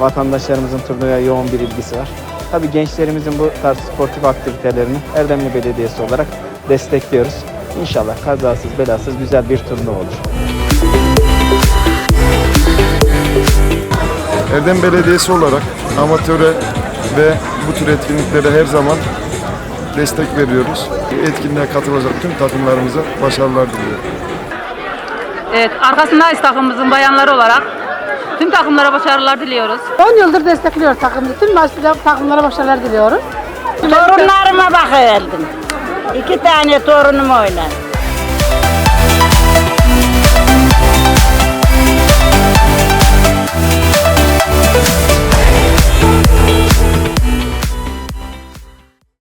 vatandaşlarımızın turnuvaya yoğun bir ilgisi var. Tabii gençlerimizin bu tarz sportif aktivitelerini Erdemli Belediyesi olarak destekliyoruz. İnşallah kazasız belasız güzel bir turnuva olur. Erdem Belediyesi olarak amatöre ve bu tür etkinliklere her zaman destek veriyoruz. Etkinliğe katılacak tüm takımlarımıza başarılar diliyorum. Evet, arkasındayız takımımızın bayanları olarak. Tüm takımlara başarılar diliyoruz. 10 yıldır destekliyor takımımızı. Tüm takımlara başarılar diliyoruz. Torunlarıma bak geldim. İki tane torunum oynar.